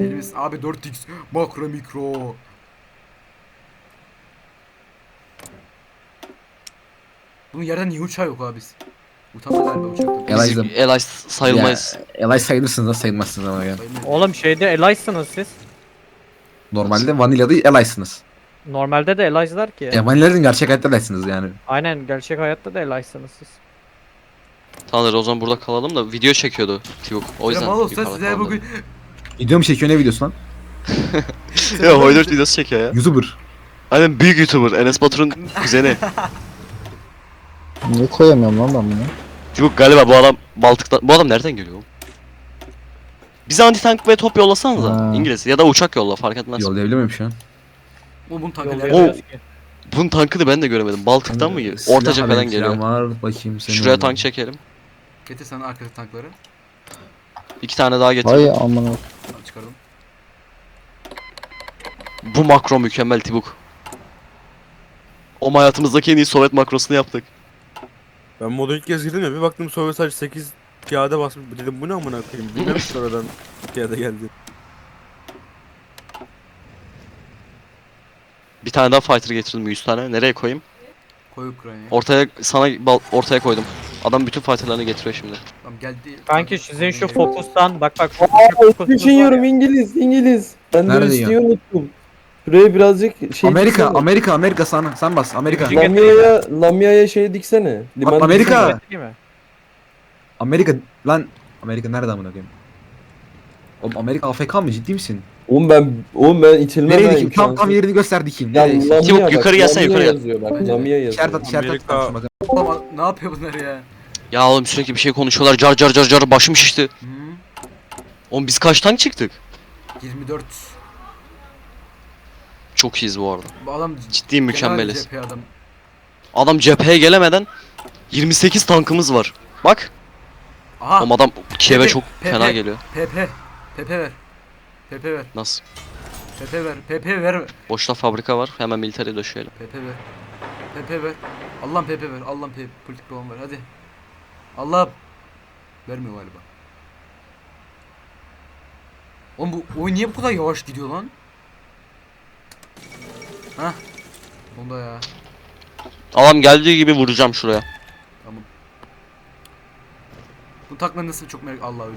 Deli misin? Abi 4x makro mikro. Bunun yerden niye uçağı yok abi biz? Utanma galiba uçaktan. Eliza. Biz sayılmayız. Eli sayılırsınız da sayılmazsınız ama ya. Sayılmıyor. Oğlum şeyde Eli'sınız siz. Normalde Vanilla'da Eli'sınız. Normalde de Eli'lar ki. Ya Vanilla'nın gerçek hayatta Eli'siniz yani. Aynen gerçek hayatta da Eli'sınız siz. Tanrı o zaman burada kalalım da video çekiyordu Tibuk. O yüzden Ya mal olsa yukarıda size kalalım bugün Video mu çekiyor ne videosu lan? ya Hoydort videosu çekiyor ya. YouTuber. Aynen büyük YouTuber Enes Batur'un kuzeni. Niye koyamıyorum lan ben bunu? Tibuk galiba bu adam Baltık'tan... Bu adam nereden geliyor? oğlum? Bize anti tank ve top yollasanıza Ha. İngiliz ya da uçak yolla fark etmez. Yollayabiliyor muyum şu an? o bunun tankı nerede? Yollayamıyoruz ki. Bunun tankını ben de göremedim. Baltık'tan mı geliyor? Silah Orta cepheden alayım, geliyor. silah Var, bakayım seni. Şuraya tank çekelim. Getir sana arkadaki tankları. İki tane daha getir. Vay amına. Al çıkardım. Bu makro mükemmel Tibuk. O hayatımızdaki en iyi Sovyet makrosunu yaptık. Ben moda ilk kez girdim ya bir baktım Sovyet sadece 8 piyade basmış dedim bu ne amına koyayım bilmem sonradan piyade geldi. Bir tane daha fighter getirdim 100 tane. Nereye koyayım? Koy Ukrayna'ya. Ortaya sana bal- ortaya koydum. Adam bütün fighterlarını getiriyor şimdi. Tamam geldi. Kanki sizin şu fokustan bak bak şu var Düşünüyorum. İngiliz, İngiliz. Ben de Nerede unuttum. Şuraya birazcık şey Amerika, diksene. Amerika, Amerika sana. Sen bas. Amerika. Küçük- Lamia'ya, Lamia'ya şey diksene. Liman Amerika! diksene. Değil mi? Amerika lan Amerika nerede amına koyayım? Oğlum Amerika AFK mı ciddi misin? Oğlum ben, oğlum ben itilmem Nereye dikeyim? Tam tam yerini göster dikeyim. Ya Nereye? Lamia Tibuk, bak, yukarı Lamia yukarı gel. yazıyor bak, Bence- Lamia yazıyor. İşaret at, işaret at. Amerika-. Oğlum ne yapıyor bunlar ya? Ya oğlum sürekli bir şey konuşuyorlar. Car car car car başım şişti. Hı? Oğlum biz kaç tank çıktık? 24. Çok iyiyiz bu arada. Bu adam Ciddi mükemmeliz. cephe adam. Adam cepheye gelemeden 28 tankımız var. Bak. Aha. Oğlum adam Kiev'e Pepe, çok Pepe. fena geliyor. PP. PP ver. PP ver. Nasıl? PP ver. PP ver. Boşta fabrika var. Hemen military döşeyelim. PP ver. PP ver. Allah'ım PP ver. Allah'ım PP politik babam ver. Hadi. Allah vermiyor galiba. Oğlum bu oyun niye bu kadar yavaş gidiyor lan? Hah. Bunda ya. Adam geldiği gibi vuracağım şuraya. Tamam. Bu takla nasıl çok merak Allah öldü.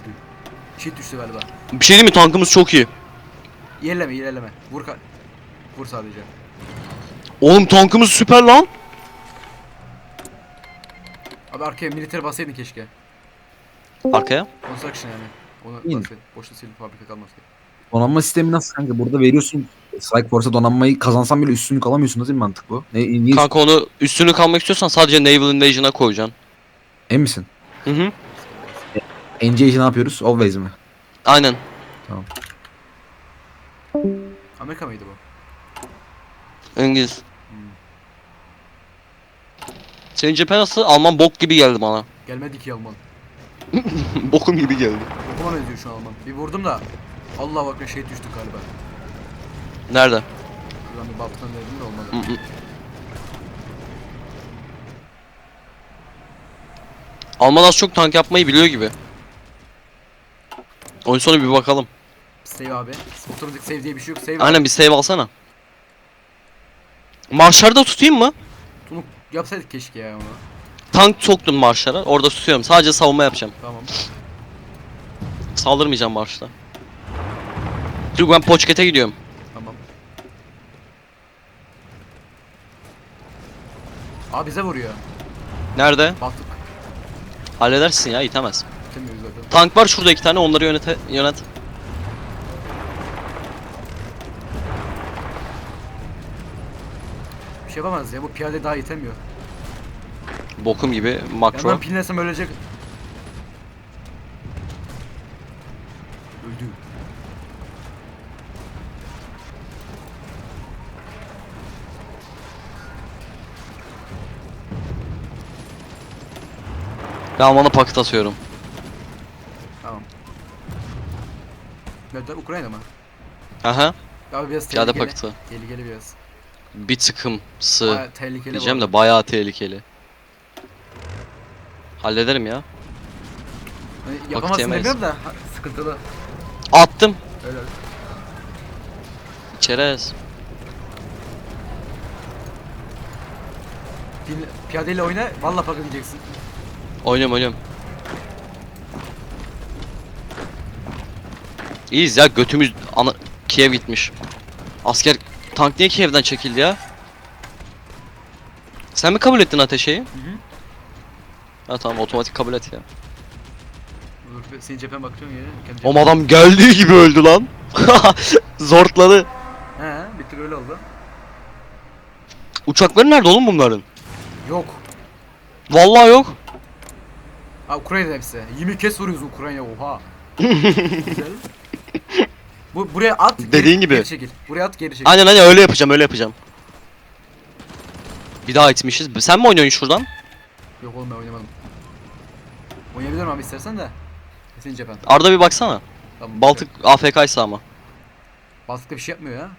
Shit düştü galiba. Bir şey değil mi? Tankımız çok iyi. İlerleme ilerleme. Vur ka Vur sadece. Oğlum tankımız süper lan. Abi arkaya militer bassaydın keşke. Arkaya. Construction yani. Onu İn. Boşta silip fabrika kalmasın. Donanma sistemi nasıl kanka? Burada veriyorsun. Strike Force'a donanmayı kazansan bile üstünlük alamıyorsun. Nasıl bir mantık bu? Ne, niye Kanka onu üstünü kalmak istiyorsan sadece Naval Invasion'a koyacaksın. En misin? Hı hı. NCH'i ne yapıyoruz? Always mi? Aynen. Amerika mıydı bu? İngiliz. Senin cephe nasıl? Alman bok gibi geldi bana. Gelmedi ki Alman. Bokum gibi geldi. Okuma benziyor şu an Alman. Bir vurdum da. Allah bak şey düştük galiba. Nerede? Şuradan bir baltadan verdim de olmadı. Hı hı. Alman az çok tank yapmayı biliyor gibi. Oyun sonu bir bakalım. Save abi. Otomatik save diye bir şey yok. Save Aynen bir save alsana. Marşlarda tutayım mı? Bunu yapsaydık keşke ya onu. Tank soktum marşlara. Orada tutuyorum. Sadece savunma yapacağım. Tamam. Saldırmayacağım marşta. Çünkü ben Poçket'e gidiyorum. Tamam. Aa bize vuruyor. Nerede? Battık. Halledersin ya itemez. Bitemiyoruz zaten. Tank var şurada iki tane onları yönete yönet. Bir şey yapamaz ya. Bu piyade daha itemiyor. Bokum gibi Ya makro. ben pinlesem ölecek. Ben Alman'a paket atıyorum. Tamam. Nerede? Ukrayna mı? Aha. Abi biraz Piyade tehlikeli. paketi. Tehlikeli biraz. Bir tıkımsı. Bayağı tehlikeli Diyeceğim bu de bayağı tehlikeli. Hallederim ya. arada. Hani yapamazsın yemeyiz. demiyorum da ha, sıkıntılı. Attım. Öyle. Çerez. Dinle, piyadeyle oyna. Valla paka diyeceksin. Oynuyorum oynuyorum. İyiyiz ya götümüz ana Kiev gitmiş. Asker tank niye Kiev'den çekildi ya? Sen mi kabul ettin ateşeyi? Hı hı. Ha tamam otomatik kabul et ya. Dur, senin cephen bakıyorum ya. Kendi Oğlum adam geldiği gibi öldü lan. Zortladı. He, bir tık öyle oldu. Uçakları nerede oğlum bunların? Yok. Vallahi yok. Ha Ukrayna'da hepsi. 20 kez vuruyoruz Ukrayna oha. Güzel. Bu buraya at. geri- Dediğin gibi. Geri çekil. Buraya at geri çekil. Aynen aynen öyle yapacağım öyle yapacağım. Bir daha itmişiz. Sen mi oynuyorsun şuradan? Yok oğlum ben oynamadım. Oynayabilirim abi istersen de. Senin cephen. Arda bir baksana. Tamam, Baltık AFK'ysa ama. Baltık'ta bir şey yapmıyor ya.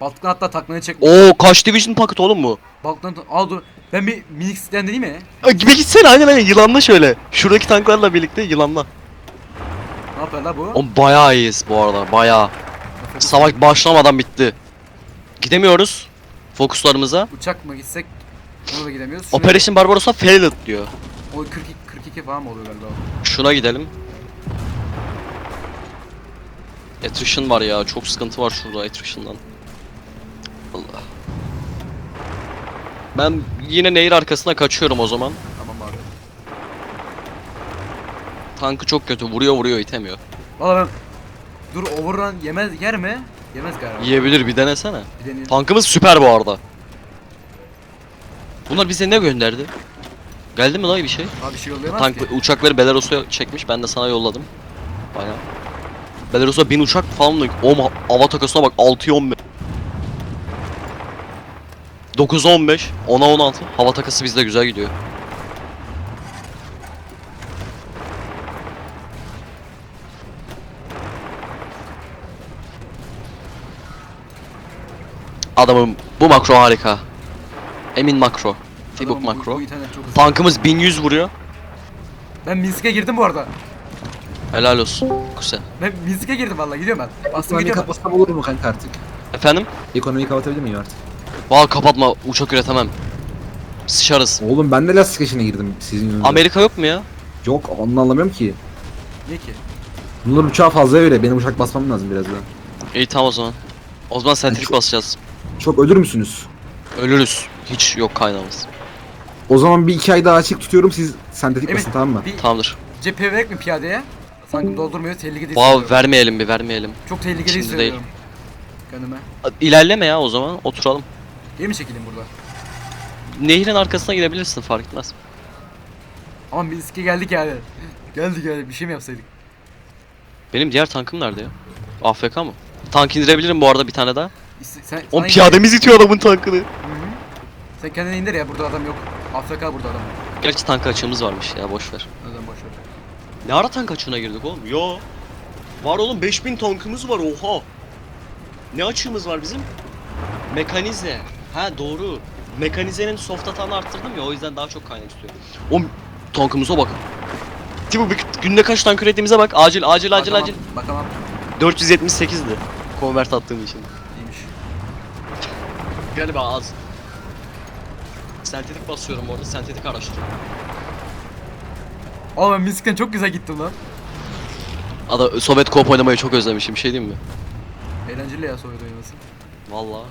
Baltık'tan hatta taklanı çek. Oo kaç division paket oğlum bu? Baltık'tan al dur. Ben bir Minix'ten değil mi? Aa, Gibi gitsene aynen aynen yılanla şöyle. Şuradaki tanklarla birlikte yılanla. Ne yapıyor la bu? Oğlum bayağı iyiyiz bu arada bayağı. Savaş başlamadan bitti. Gidemiyoruz. Fokuslarımıza. Uçak mı gitsek? Ona da gidemiyoruz. Şuna- Operation Barbarossa failed diyor. O 42, 42 falan mı oluyor galiba? Şuna gidelim. Attrition var ya çok sıkıntı var şurada attrition'dan. Allah. Ben yine nehir arkasına kaçıyorum o zaman. Tamam abi. Tankı çok kötü vuruyor vuruyor itemiyor. Valla ben... Dur overrun yemez yer mi? Yemez galiba. Yiyebilir bir denesene. Bir. Tankımız süper bu arada. Bunlar bize ne gönderdi? Geldi mi lan bir şey? Abi bir şey yollayamaz Tank ki. uçakları Belarus'a çekmiş. Ben de sana yolladım. Bayağı. Belarus'a bin uçak falan o hava takasına bak 6'ya 15. 9'a 15, 10'a 16. Hava takası bizde güzel gidiyor. Adamım bu makro harika. Emin makro. Tibuk Adamım, bu- makro. Bu internet çok hızlı. Tankımız 1100 vuruyor. Ben Minsk'e girdim bu arada. Helal olsun. Kuse. Ben Minsk'e girdim valla gidiyorum ben. Bastım Ekonomiyi gidiyorum kapatsam olur mu kanka artık? Efendim? Ekonomiyi kapatabilir miyim artık? Valla kapatma uçak üretemem. Sıçarız. Oğlum ben de lastik işine girdim sizin yüzünüzden. Amerika yok mu ya? Yok onu anlamıyorum ki. Niye ki? Bunlar uçağa fazla öyle. Benim uçak basmam lazım biraz daha. İyi tamam o zaman. O zaman sentrik çok- basacağız. Çok ölür müsünüz? Ölürüz. Hiç yok kaynağımız. O zaman bir iki ay daha açık tutuyorum siz sentetik Evet. basın tamam mı? Bir Tamamdır. cephe verek mi piyadeye? Sanki doldurmuyor tehlikeli Wow hissediyorum. vermeyelim bir vermeyelim. Çok tehlikeli Şimdi hissediyorum. Kendime. İlerleme ya o zaman oturalım. Geri mi çekileyim burada? Nehrin arkasına gidebilirsin fark etmez. Ama Minsk'e geldik yani. Geldik yani bir şey mi yapsaydık? Benim diğer tankım nerede ya? AFK mı? Tank indirebilirim bu arada bir tane daha. Sen, On sana piyademiz itiyor adamın tankını. Sen kendini indir ya burada adam yok. Afrika burada adam. Gerçi tank açığımız varmış ya boş ver. Neden boş ver. Ne ara tank açığına girdik oğlum? Yo. Var oğlum 5000 tankımız var oha. Ne açığımız var bizim? Mekanize. Ha doğru. Mekanizenin soft atağını arttırdım ya o yüzden daha çok kaynak istiyor. Oğlum tankımıza bak. Tibu bir günde kaç tank ürettiğimize bak. Acil acil acil Bakamam, acil. Bakamam. 478'di. Convert attığım için. İyiymiş. Galiba az. Sentetik basıyorum orada. Sentetik araştırıyorum. Oğlum ben Minsk'ten çok güzel gittim lan. Ada Sovyet Coop oynamayı çok özlemişim. Bir şey diyeyim mi? Eğlenceli ya Sovyet oynaması. Valla.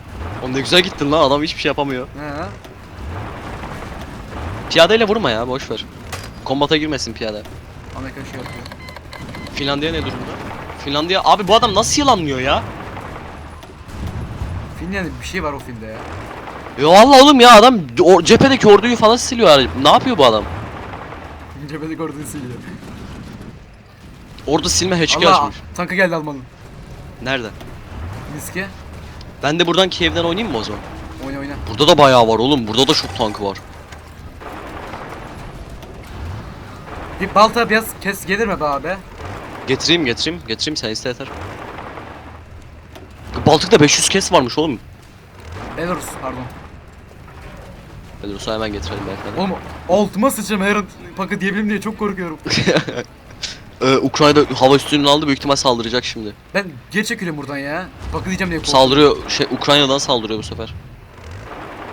Oğlum ne güzel gittin lan. Adam hiçbir şey yapamıyor. He. Piyadeyle vurma ya boş ver. Kombata girmesin piyade. Amerika şey yapıyor. Finlandiya ne durumda? Finlandiya abi bu adam nasıl yılanlıyor ya? Finland bir şey var o filmde ya. Ya vallahi oğlum ya adam o cephedeki orduyu falan siliyor. yani. Ne yapıyor bu adam? Cephede gördüğünü siliyor. Orada silme hatch'i Allah açmış. tankı geldi Alman'ın. Nerede? Minsk'e. Ben de buradan Kiev'den oynayayım mı o zaman? Oyna oyna. Burada da bayağı var oğlum. Burada da çok tankı var. Bir balta biraz kes gelir mi be abi? Getireyim getireyim. Getireyim sen iste yeter. Baltık'ta 500 kes varmış oğlum. Belarus pardon. Belarus'a hemen getirelim beyefendi. Oğlum altıma sıçram her pakı diyebilirim diye çok korkuyorum. Ee, Ukrayna hava üstünlüğünü aldı büyük ihtimal saldıracak şimdi. Ben geri çekiliyorum buradan ya. Bakın diyeceğim diye korktum. Saldırıyor şey Ukrayna'dan saldırıyor bu sefer.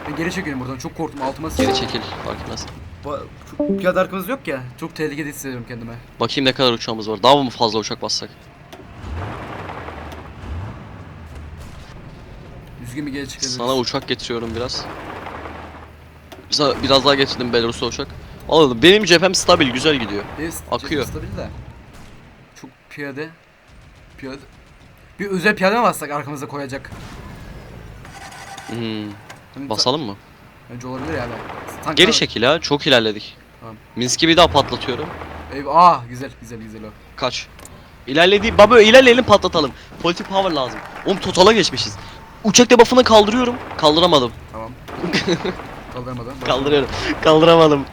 Ben geri çekiliyorum buradan. Çok korktum. Altıma. Geri çekil fark etmez. Ba- Çok piyade arkamız yok ya. Çok tehlikeli hissediyorum kendime. Bakayım ne kadar uçağımız var. Daha mı fazla uçak bassak? Düzgün bir geri çıkabiliriz. Sana uçak getiriyorum biraz. Biraz daha getirdim Belarus'a uçak. Anladım. Benim cephem stabil, güzel gidiyor. Akıyor. Stabil de. Çok piyade. Piyade. Bir özel piyade mi bassak arkamıza koyacak? Hmm. Hani Basalım mı? Bence olabilir yani. Tank Geri çekil ya. Çok ilerledik. Tamam. Minsk'i bir daha patlatıyorum. Eyvah. Aa güzel güzel güzel o. Kaç. İlerlediği baba ilerleyelim patlatalım. Politik power lazım. Oğlum totala geçmişiz. Uçak debuff'ını kaldırıyorum. Kaldıramadım. Tamam. Kaldırmadan. Bak. Kaldırıyorum. Kaldıramadım.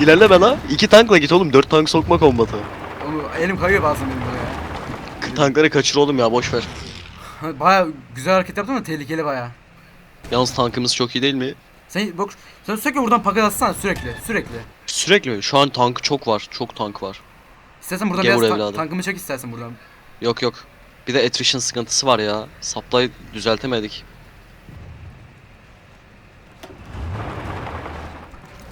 İlerleme la. İki tankla git oğlum. Dört tank sokma kombatı. Elim kayıyor bazen benim böyle. Tankları kaçır oğlum ya boş ver. Baya güzel hareket yaptın ama tehlikeli baya. Yalnız tankımız çok iyi değil mi? Sen bak sen sürekli buradan paket atsana sürekli sürekli. Sürekli mi? Şu an tank çok var. Çok tank var. İstersen buradan Gavur biraz ta- tankımı çek istersen buradan. Yok yok. Bir de attrition sıkıntısı var ya. Supply düzeltemedik.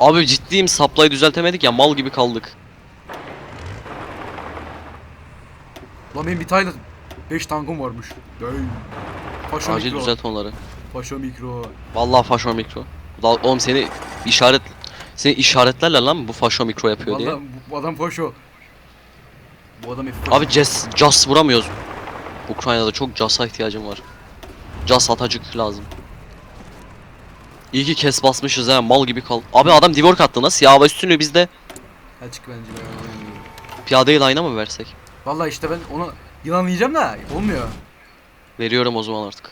Abi ciddiyim supply düzeltemedik ya mal gibi kaldık. Lan benim bir tane 5 tankım varmış. Dey. Paşa Acil mikro. düzelt onları. Paşa mikro. Vallahi faşo mikro. Dal- Oğlum seni işaret seni işaretlerler lan bu faşo mikro yapıyor diye. Vallahi bu, bu adam paşo. Bu adam hep Abi Jas Jas vuramıyoruz. Ukrayna'da çok Jas'a ihtiyacım var. Jas atacık lazım. İyi ki kes basmışız ha mal gibi kal. Abi adam divork attı nasıl ya hava üstünlüğü bizde. Açık bence be. Piyadeyi line'a mı versek? Vallahi işte ben onu yılanlayacağım da olmuyor. Veriyorum o zaman artık.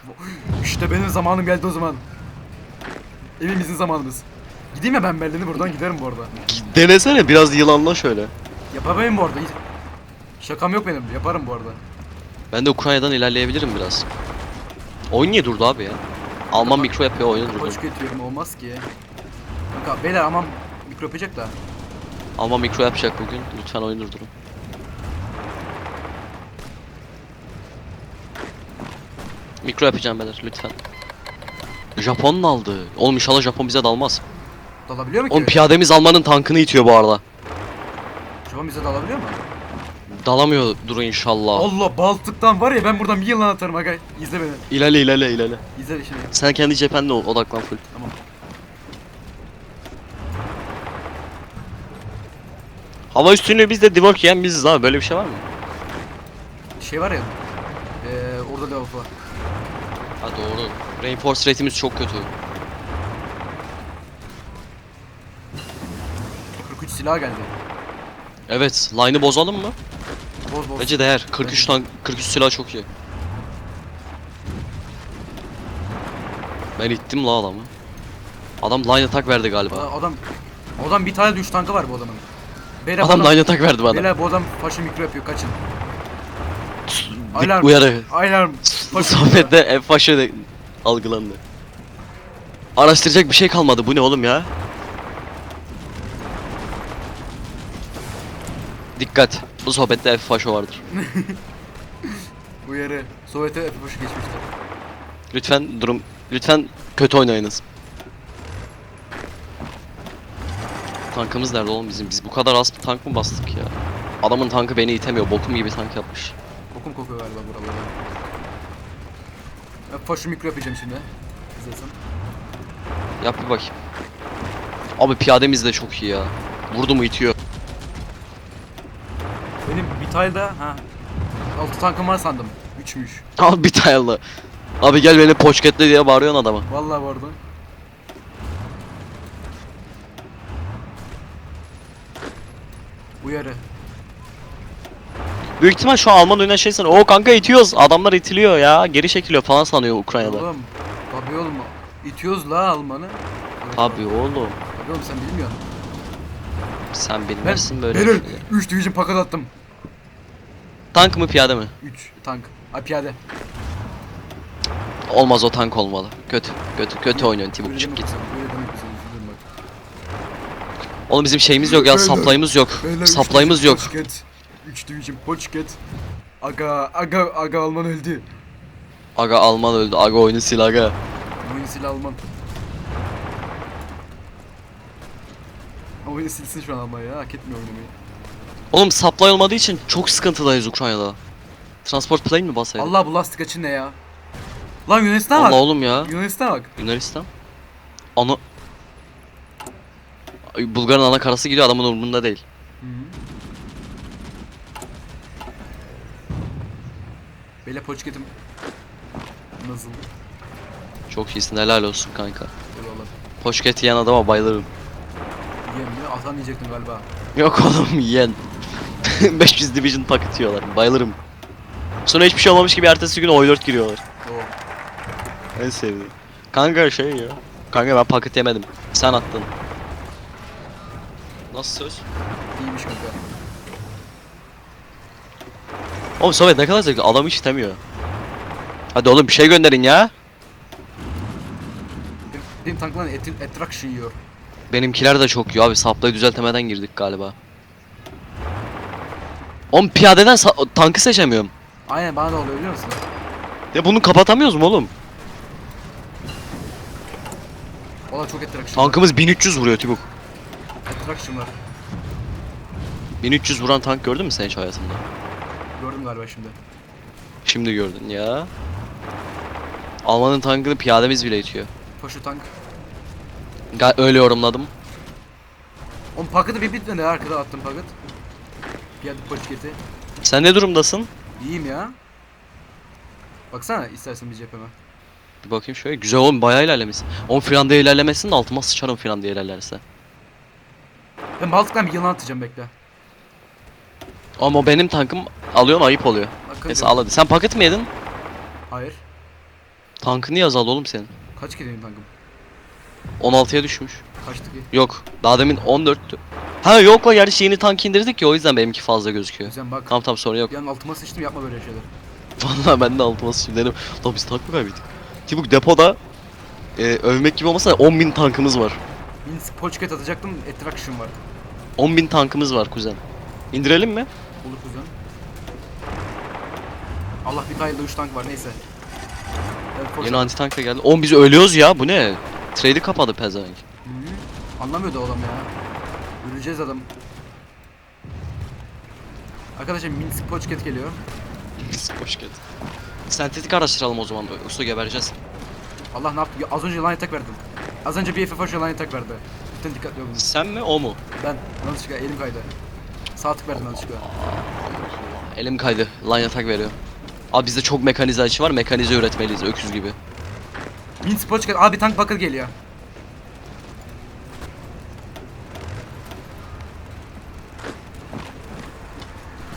İşte benim zamanım geldi o zaman. Evimizin zamanımız. Gideyim ya ben Berlin'e buradan giderim bu arada. Denesene biraz yılanla şöyle. Yapamayayım bu arada. Şakam yok benim. Yaparım bu arada. Ben de Ukrayna'dan ilerleyebilirim biraz. Oyun niye durdu abi ya? Alman mikro yapıyor oyunu durdu. Koç getiriyorum olmaz ki. Kanka beyler aman mikro yapacak da. Alman mikro yapacak bugün. Lütfen oyunu durdurun. Mikro yapacağım beyler lütfen. Japon aldı. Oğlum inşallah Japon bize dalmaz. Dalabiliyor mu ki? Oğlum piyademiz Alman'ın tankını itiyor bu arada. An bize dalabiliyor mu? Dalamıyor duru inşallah. Allah Baltık'tan var ya ben buradan bir yılan atarım aga. İzle beni. İlerle ilerle ilerle. İzle şimdi. Sen kendi cephenle ol- odaklan full. Tamam. Hava üstünlüğü bizde divork yiyen biziz abi böyle bir şey var mı? Şey var ya. Eee orada laf var. Ha doğru. Reinforce rate'imiz çok kötü. 43 silah geldi. Evet, line'ı bozalım mı? Boz boz. Bence değer. 43 tank 43 silah çok iyi. Ben ittim la adamı. Adam line attack verdi galiba. Aa, Adam adam bir tane de 3 tankı var bu adamın. Beyler Adam line attack verdi bana. Beyler bu adam faşı mikro yapıyor kaçın. Bir Alarm. uyarı. Alarm. Bu sohbette en faşı de algılandı. Araştıracak bir şey kalmadı. Bu ne oğlum ya? Dikkat. Bu sohbette F faşo vardır. Uyarı. Sovyet'e Efe faşı geçmiştir. Lütfen durum lütfen kötü oynayınız. Tankımız nerede oğlum bizim? Biz bu kadar az bir tank mı bastık ya? Adamın tankı beni itemiyor. Bokum gibi tank yapmış. Kokum kokuyor galiba buralarda. Faşı mikro yapacağım şimdi. İzlesin. Yap bir bakayım. Abi piyademiz de çok iyi ya. Vurdu mu itiyor. Benim bir tane daha ha. 6 tankım var sandım. 3'müş. Abi bir tane Abi gel beni poçketle diye bağırıyorsun adama. Vallahi arada. Uyarı. Büyük ihtimal şu an Alman oynayan şey sanıyor. O kanka itiyoruz. Adamlar itiliyor ya. Geri çekiliyor falan sanıyor Ukrayna'da. Oğlum. Tabii oğlum. İtiyoruz la Alman'ı. Abi oğlum. Tabii oğlum sen bilmiyorsun. Sen bilmezsin böyle Benim şeyleri. 3 division paket attım. Tank mı piyade mi? 3 tank. Ay piyade. Olmaz o tank olmalı. Kötü. Kötü. Kötü oynuyorsun Öyle çık git. Oğlum bizim şeyimiz yok ya. Supply'ımız yok. Division yok. paket. 3 Division Poçket. Aga aga aga Alman öldü. Aga Alman öldü. Aga oyunu sil aga. Oyunu sil Alman. Oyunu silsin şu an Alman ya hak etmiyor oynamayı. Oğlum supply olmadığı için çok sıkıntıdayız Ukrayna'da. Transport plane mi basaydı? Allah bu lastik açı ne ya? Lan Yunanistan'a Allah bak. oğlum ya. Yunanistan'a bak. Yunanistan. Ana... Bulgar'ın ana karası gidiyor adamın umurunda değil. Hı -hı. Böyle Poçket'im. Nasıl? Çok iyisin helal olsun kanka. Eyvallah. Poşket yiyen adama bayılırım. Yemin atan diyecektim galiba. Yok oğlum yiyen. 500 division paket yiyorlar. Bayılırım. Sonra hiçbir şey olmamış gibi ertesi gün oy 4 giriyorlar. O. En sevdiğim. Kanka şey ya. Kanka ben paket yemedim. Sen attın. Nasıl söz? İyiymiş kanka. Oğlum Sovyet ne kadar zevkli. Adam hiç istemiyor. Hadi oğlum bir şey gönderin ya. Benim, benim tankların et, attraction yiyor. Benimkiler de çok iyi abi. Saplayı düzeltemeden girdik galiba. Oğlum piyadeden tankı seçemiyorum. Aynen bana da oluyor biliyor musun? Ya bunu kapatamıyoruz mu oğlum? Valla çok attraction. Tankımız 1300 vuruyor Tibuk. Attraction var. 1300 vuran tank gördün mü sen hiç hayatında? Galiba şimdi. Şimdi gördün ya. Almanın tankını piyademiz bile itiyor. Koşu tank. Ga- öyle yorumladım. Oğlum paketi bir bitmedi arkada attım paket. Piyade Poçket'i. Sen ne durumdasın? İyiyim ya. Baksana istersen bir cepheme. Bir bakayım şöyle. Güzel oğlum bayağı ilerlemişsin. Oğlum Finlandiya ilerlemesin de altıma sıçarım Finlandiya ilerlerse. Ben Baltık'tan bir yılan atacağım bekle. Ama benim tankım alıyorsun ayıp oluyor. Bakın Neyse al hadi. Sen paket mi yedin? Hayır. Tankın niye azaldı oğlum senin? Kaç kere benim tankım? 16'ya düşmüş. Kaçtı ki? Yok. Daha demin 14'tü. Ha yok la gerçi yeni tank indirdik ya o yüzden benimki fazla gözüküyor. Güzel bak. Tamam tamam sorun yok. Bir an altıma sıçtım yapma böyle şeyler. Vallahi ben de altıma sıçtım dedim. Lan biz tank mı kaybettik? Tibuk depoda e, övmek gibi olmasa 10.000 tankımız var. Minsk Poçket atacaktım attraction var. 10.000 tankımız var kuzen. İndirelim mi? Olur kuzen. Allah bir tane 3 tank var neyse. Evet. Yeni anti tank da geldi. Oğlum biz ölüyoruz ya bu ne? Trade'i kapadı pezevenk. Anlamıyordu adam ya. Öleceğiz adam. Arkadaşlar Minsk Poçket geliyor. Biz geldin. Sentetik araştıralım o zaman. Usta gebereceğiz. Allah ne yaptı? Az önce line attack verdim. Az önce bir FF line attack verdi. Lütfen dikkatli olun. Sen mi o mu? Ben yanlışlıkla elim kaydı. Sağ tık verdim yanlışlıkla. Elim kaydı. Line attack veriyor. Abi bizde çok mekanize açı var. Mekanize üretmeliyiz öküz gibi. Minsk Poçket. Abi tank bakır geliyor.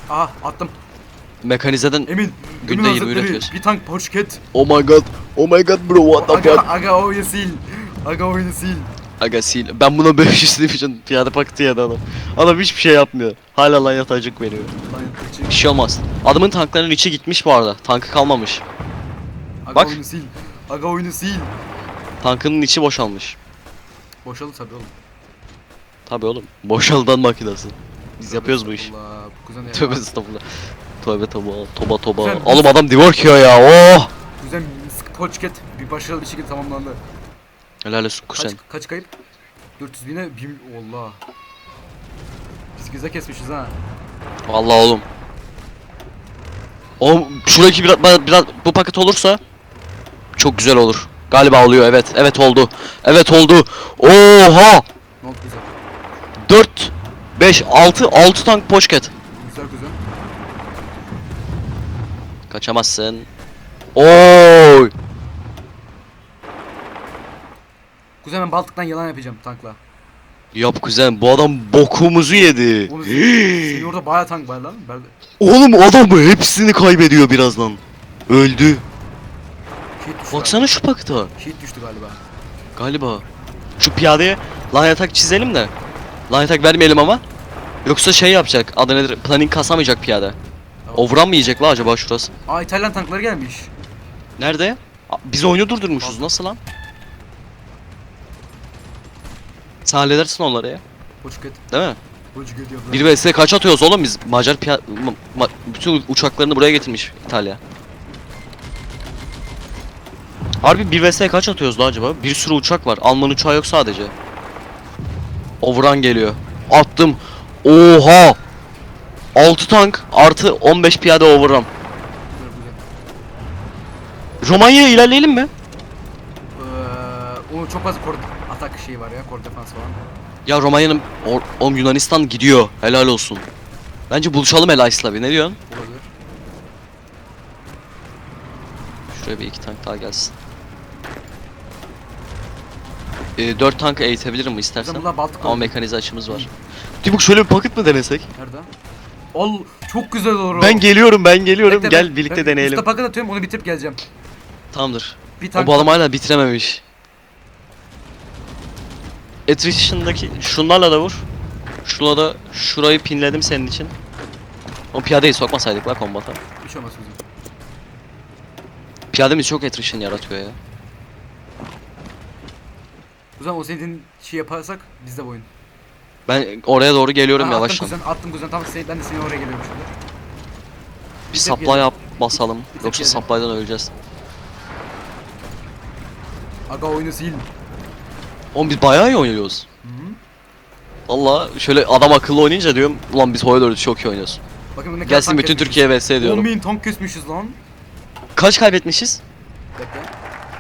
Aha attım. Mekanizeden Emin. Günde Emin 20 Hazretleri, üretiyoruz. Bir tank Poçket. Oh my god. Oh my god bro what the Aga, fuck. aga oyunu sil. Aga oyunu sil. Aga sil. Ben buna 500 division piyade paketi yedi adam. Adam hiçbir şey yapmıyor. Hala line atacık veriyor. Bir şey olmaz. Adamın tanklarının içi gitmiş bu arada. Tankı kalmamış. Aga Bak. oyunu sil. Aga oyunu sil. Tankının içi boşalmış. Boşaldı tabii oğlum. Tabi oğlum. Boşaldan makinası. Biz yapıyoruz bu işi. Allah bu kuzen ya. Tövbe estağfurullah. Tövbe toba toba toba. Güzel. Oğlum adam divorkiyor ya. Oh! Kuzen Minsk Poçket bir başarılı bir şekilde tamamlandı. Helal olsun Kaç, kuzen. kaç kayıp? 400 bine bin... Allah. Biz güzel kesmişiz ha. Vallahi oğlum. Oğlum şuradaki biraz, biraz, bu paket olursa çok güzel olur. Galiba oluyor evet. Evet oldu. Evet oldu. Oha! Ne oldu güzel? 4 5 6 6 tank poşket. Güzel kuzen. Kaçamazsın. Oy! Kuzen ben Baltık'tan yalan yapacağım tankla. Yap kuzen bu adam bokumuzu yedi. Oğlum senin orada bayağı tank var lan. Ben Oğlum adam hepsini kaybediyor birazdan. Öldü. şehit düştü Baksana şu pakete. galiba. Şehit düştü galiba. Galiba. Şu piyadeye line attack çizelim de. Line attack vermeyelim ama. Yoksa şey yapacak. Adı nedir? Planning kasamayacak piyade. O vuran mı yiyecek la acaba şurası? Aa İtalyan tankları gelmiş. Nerede? A- Biz oyunu durdurmuşuz. Nasıl lan? Sen halledersin onları ya. Poçket. Değil mi? Burcu geliyor. 1 vs kaç atıyoruz oğlum biz? Macar piya- ma- ma- bütün uçaklarını buraya getirmiş İtalya. Harbi 1 vs kaç atıyoruz da acaba? Bir sürü uçak var. Alman uçağı yok sadece. Overrun geliyor. Attım. Oha! 6 tank artı 15 piyade overrun. Romanya'ya ilerleyelim mi? Ee, onun çok fazla kor atak şeyi var ya, kor defans falan. Ya Romanya'nın o, oğlum Yunanistan gidiyor. Helal olsun. Bence buluşalım Elias'la bir. Ne diyorsun? Olabilir. Şuraya bir iki tank daha gelsin. Ee, 4 tank eğitebilirim mi istersen? bunlar Baltık Ama mekanize açımız var. Tibuk şöyle bir paket mı denesek? Nerede? Ol çok güzel olur o. Ben geliyorum ben geliyorum. Bekle, Gel ben- birlikte ben deneyelim. Usta paket atıyorum onu bitirip geleceğim. Tamamdır. Bir O tane bu adam hala bitirememiş. Attrition'daki şunlarla da vur. Şuna da şurayı pinledim senin için. O piyadeyi sokmasaydık la kombata. şey olmaz bizim. Piyademiz çok attrition yaratıyor ya. O zaman o senin şey yaparsak biz de bu oyun. Ben oraya doğru geliyorum yavaştan. Attım kuzen, attım kuzen. Tamam sen, ben de seni oraya geliyorum şimdi. Bir tek supply yap basalım. Bir tek Yoksa yedim. supply'dan öleceğiz. Aga oyunu sil. Oğlum biz bayağı iyi oynuyoruz. Valla şöyle adam akıllı oynayınca diyorum ulan biz 4'ü çok iyi oynuyoruz. Bakın ne Gelsin bütün. Türkiye vs 10 diyorum. bin tank kesmişiz lan. Kaç kaybetmişiz? Bekle.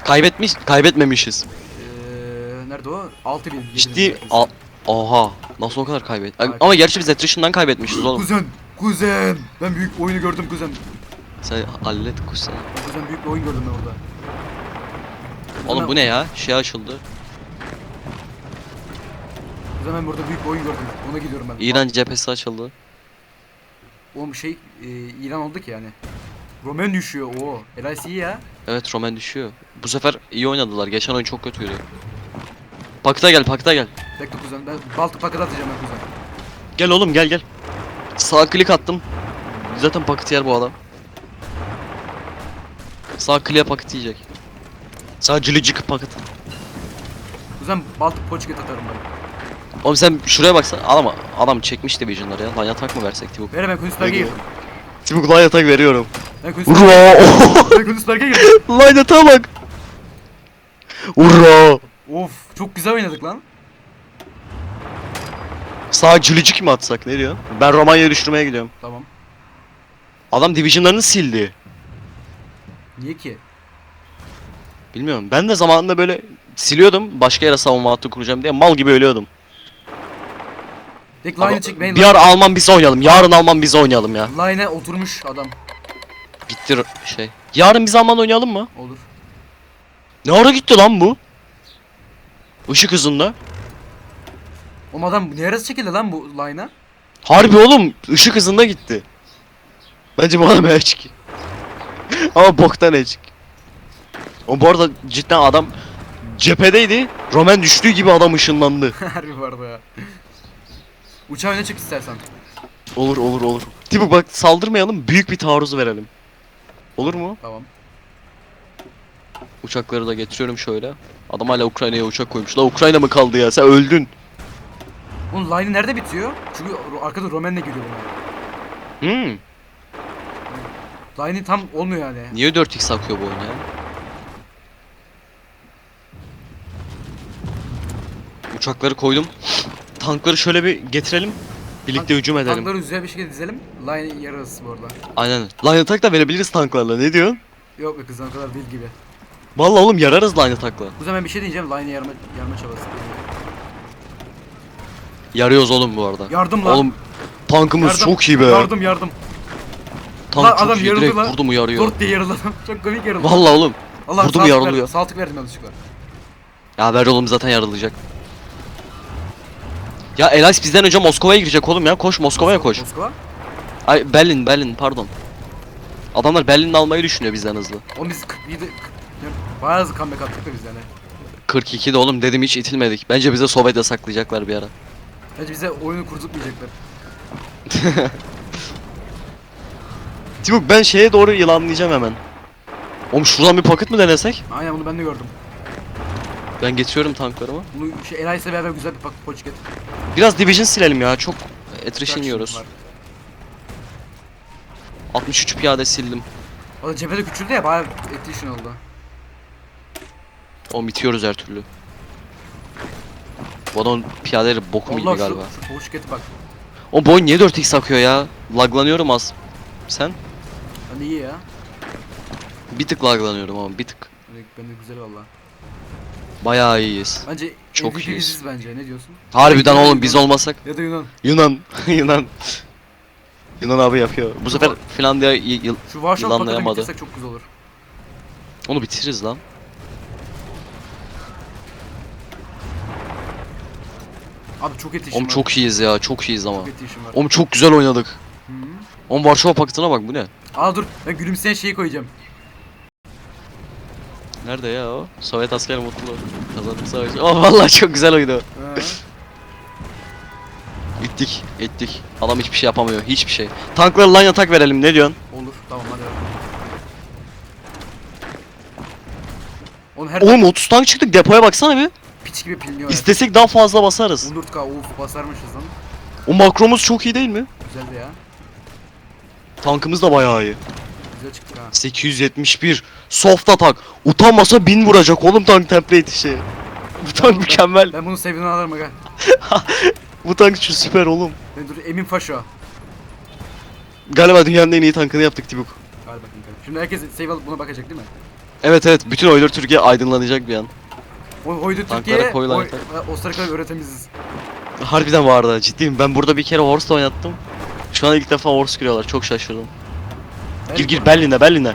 Kaybetmiş, kaybetmemişiz. Eee nerede o? 6000. bin. Ciddi a- Oha nasıl o kadar kaybet? Kaybet- Ama gerçi biz attrition'dan kaybetmişiz oğlum. Kuzen, kuzen. Ben büyük oyunu gördüm kuzen. Sen hallet kuzen. Kuzen büyük bir oyun gördüm ben orada. Oğlum bu ne ya? Şey açıldı. Kuzen ben burada büyük bir oyun gördüm. Ona gidiyorum ben. İran cephesi açıldı. Oğlum şey e, İran oldu ki yani. Roman düşüyor o. LIC iyi ya. Evet Roman düşüyor. Bu sefer iyi oynadılar. Geçen oyun çok kötüydü. Pakta gel, pakta gel. Bekle kuzen. Ben Baltık paket atacağım ben kuzen. Gel oğlum gel gel. Sağ klik attım. Zaten paket yer bu adam. Sağ kliğe paket yiyecek. Sağ cılıcık paket. Kuzen Baltık poçket atarım ben. Oğlum sen şuraya baksana. Adam adam çekmiş division'ları ya. Lan yatak mı versek Tibuk? Ver ben Peki. girdim. Tibuk lan yatak veriyorum. Ben Königsberg'e girdim. lan yatağa bak. Urra. Of çok güzel oynadık lan. Sağ cılıcık mı atsak ne diyor? Ben Romanya'yı düşürmeye gidiyorum. Tamam. Adam division'larını sildi. Niye ki? Bilmiyorum. Ben de zamanında böyle siliyordum. Başka yere savunma hattı kuracağım diye mal gibi ölüyordum. Tek Ama line'e çık. Ben bir ara Alman bize oynayalım. Yarın Alman bize oynayalım ya. line'e oturmuş adam. Gitti r- şey. Yarın biz Alman oynayalım mı? Olur. Ne ara gitti lan bu? Işık hızında. O adam ne arası çekildi lan bu line'a? Harbi oğlum ışık hızında gitti. Bence bu adam eşik. Ama boktan eşik. O bu arada cidden adam cephedeydi. Roman düştüğü gibi adam ışınlandı. Harbi vardı ya. Uçağa öne çık istersen. Olur olur olur. Tipi bak saldırmayalım büyük bir taarruz verelim. Olur mu? Tamam. Uçakları da getiriyorum şöyle. Adam hala Ukrayna'ya uçak koymuş. La Ukrayna mı kaldı ya? Sen öldün. Bunun line'ı nerede bitiyor? Çünkü arkada Roman'la geliyor bunlar. Hmm. Line'ı tam olmuyor yani. Niye 4x akıyor bu oyun ya? Uçakları koydum. Tankları şöyle bir getirelim. Birlikte Tank- hücum edelim. Tankları güzel bir şekilde dizelim. Line yararız bu arada. Aynen. Line attack da verebiliriz tanklarla. Ne diyorsun? Yok be kızım o kadar değil gibi. Vallahi oğlum yararız line attack'la. Bu zaman bir şey diyeceğim. Line'ı yarma, yarma çabası. Yarıyoruz oğlum bu arada. Yardım lan. Oğlum tankımız Yardım, çok iyi be. Yardım yardım. Tank Lan çok adam iyi. yarıldı Direkt lan. vurdu mu yarıyor. Dört diye yarıldı. Çok komik yarıldı. Vallahi oğlum. Allah vurdu mu saltık yarılıyor. Verdim, saltık verdim yanlışlıkla. Ya ver oğlum zaten yarılacak. Ya Elias bizden önce Moskova'ya girecek oğlum ya. Koş Moskova'ya koş. Moskova. Ay Berlin Berlin pardon. Adamlar Berlin'i almayı düşünüyor bizden hızlı. Oğlum biz 47... Bayağı hızlı comeback attık da biz yani. 42'de oğlum dedim hiç itilmedik. Bence bize Sovyet'e saklayacaklar bir ara. Bence bize oyunu kurdurtmayacaklar. Tibuk ben şeye doğru yılanlayacağım hemen. Oğlum şuradan bir paket mi denesek? Aynen bunu ben de gördüm. Ben getiriyorum tanklarımı. Bunu şey Elias'la beraber güzel bir pak poçket. Biraz division silelim ya çok attrition yiyoruz. var. 63 piyade sildim. O da cephede küçüldü ya bayağı attrition oldu. O bitiyoruz her türlü. Bu adam piyadeleri bokum gibi Allah galiba. şu, şu poşketi bak. O boy niye 4x akıyor ya? Laglanıyorum az. Sen? Ben iyi ya. Bir tık laglanıyorum ama bir tık. Ben de güzel valla. Bayağı iyiyiz. Bence Çok MVP iyiyiz. biziz bence ne diyorsun? Harbiden oğlum biz olmasak. Ya da Yunan. Yunan. Yunan. Yunan abi yapıyor. Bu sefer Finlandiya y- yıl- Şu Varşova patladı Yılanlayamadı. bitirsek çok güzel olur. onu bitiririz lan. Abi çok attrition Oğlum var. çok iyiyiz ya. Çok iyiyiz ama. Çok var. Oğlum çok güzel oynadık. Hı. Oğlum Varşova paketine bak bu ne? Aa dur ben gülümseyen şeyi koyacağım. Nerede ya o? Sovyet askeri mutlu. Kazandık savaşı. Oh vallahi çok güzel oydu. Bittik, ettik. Adam hiçbir şey yapamıyor. Hiçbir şey. Tanklara lan yatak verelim. Ne diyorsun? Olur tamam hadi. Oğlum her Oğlum 30 tank çıktık. Depoya baksana bir. piç gibi piliniyor. ya. İstesek daha fazla basarız. 14k of basarmışız lan. O makromuz çok iyi değil mi? Güzeldi ya. Tankımız da bayağı iyi. Güzel çıktık ha. 871 soft atak. Utanmasa 1000 vuracak oğlum tank template işi. Bu tank mükemmel. Ben bunu sevdiğini alırım aga. Bu tank şu süper oğlum. Ben dur Emin Faşo. Galiba dünyanın en iyi tankını yaptık Tibuk. Galiba kanka. Şimdi herkes save alıp buna bakacak değil mi? Evet evet bütün oylar Türkiye aydınlanacak bir an. O, oydu Tanklara Türkiye, koy lan oy, yeter. Ostarika'yı öğretemiziz. Harbiden vardı ciddiyim. Ben burada bir kere horse oynattım. Şu an ilk defa horse giriyorlar. Çok şaşırdım. Gir gir Berlin'e Berlin'e. Berlin'e.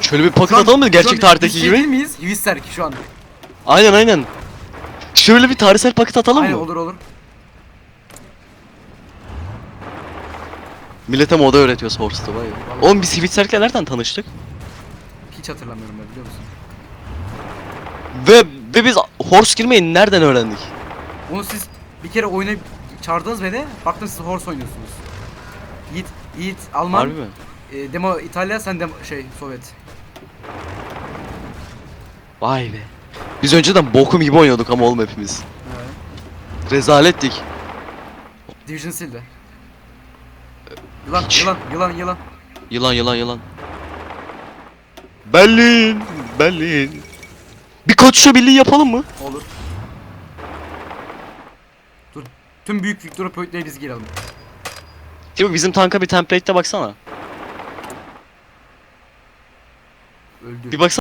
Şöyle bir paket Şu an- atalım mı gerçek tarihteki gibi? değil miyiz? Hvisserk şu an. Aynen aynen. Şöyle bir tarihsel paket atalım Aynen mı? olur olur. Millete moda öğretiyoruz horse'da vay. be. Oğlum biz Hvitzer'le nereden tanıştık? Hiç hatırlamıyorum ben biliyor musun? Ve ve biz horse girmeyi nereden öğrendik? Onu siz bir kere oyuna çağırdınız beni. Baktım siz horse oynuyorsunuz. Yiğit, Yiğit Alman, Harbi mi? e, demo İtalya, sen demo şey Sovyet. Vay be. Biz önceden bokum gibi oynuyorduk ama oğlum hepimiz. Rezalettik. Division sildi. Yılan, Hiç. yılan, yılan, yılan. Yılan yılan yılan. Berlin, Berlin. Bir kaçışa birliği yapalım mı? Olur. Dur. Tüm büyük Victoria Point'leri biz girelim. Timo bizim tanka bir template'te baksana. Öldü. Bir baksana.